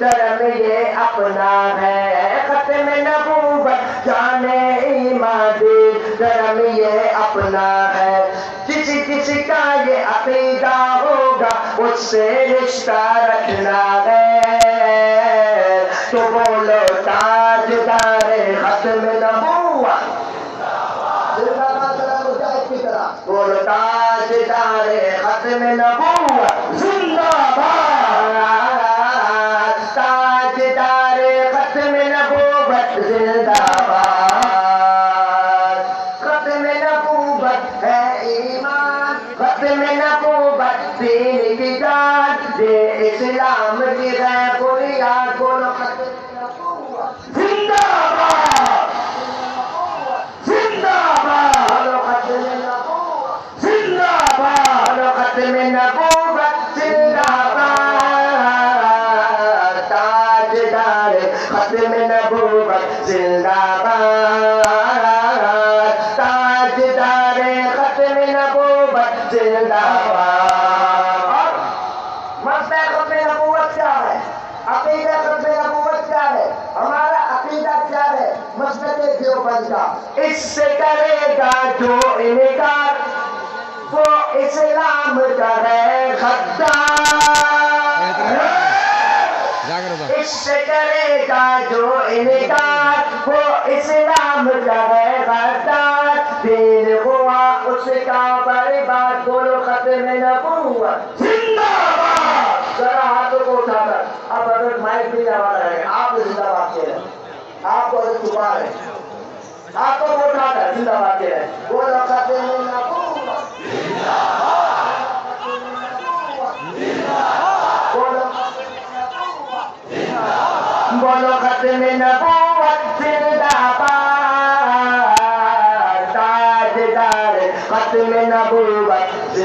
درم یہ اپنا ہے۔ ختم نبوت جانے ایمان درم یہ اپنا ہے۔ کسی کسی کا یہ عقیدہ ہوگا، اس سے رشتہ رکھنا ہے۔ تو بولو تاجدار ختم نبوت۔ بولو تاجدار ختم نبوت۔ زندہ باد ختم نبوت ہے ایمان ختم نبوت دین کی جان یہ اسلام کی ہے تاجدار ختم نبوت زندہ باد تاجدار ختم نبوت زندہ باد مسئلہ ختم نبوت کیا ہے عقیدہ ختم نبوت کیا ہے ہمارا عقیدہ کیا ہے مسئلہ دیوبند کا اس سے کرے گا عشق کرے گا جو انکار وہ اسلام کا ہے غدار دیر ہوا اس کا برباد، بولو ختم نبوہ زندہ باد! ذرا ہاتھ کو اٹھا کر۔ اب حضرت مائک بھی رہے ہیں آپ زندہ بات کے رہے۔ آپ کو اگر چھپا رہے۔ ہیں آپ کو اٹھا کر زندہ بات کے رہے۔ وہ بولو ختم نبوت زندہ باد تاجدار ختم نبوت